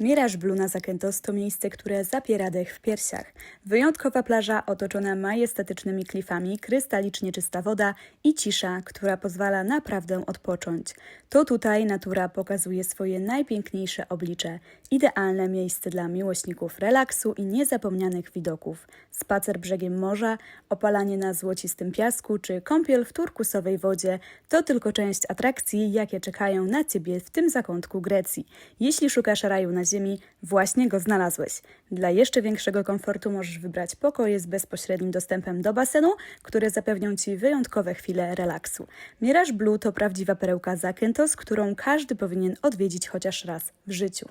Mirage Blue na Zakętos to miejsce, które zapiera dech w piersiach. Wyjątkowa plaża otoczona majestatycznymi klifami, krystalicznie czysta woda i cisza, która pozwala naprawdę odpocząć. To tutaj natura pokazuje swoje najpiękniejsze oblicze. Idealne miejsce dla miłośników relaksu i niezapomnianych widoków. Spacer brzegiem morza, opalanie na złocistym piasku czy kąpiel w turkusowej wodzie to tylko część atrakcji, jakie czekają na Ciebie w tym zakątku Grecji. Jeśli szukasz raju na ziemi, właśnie go znalazłeś. Dla jeszcze większego komfortu możesz wybrać pokoje z bezpośrednim dostępem do basenu, które zapewnią Ci wyjątkowe chwile relaksu. Mirage Blue to prawdziwa perełka Zakynthos, którą każdy powinien odwiedzić chociaż raz w życiu.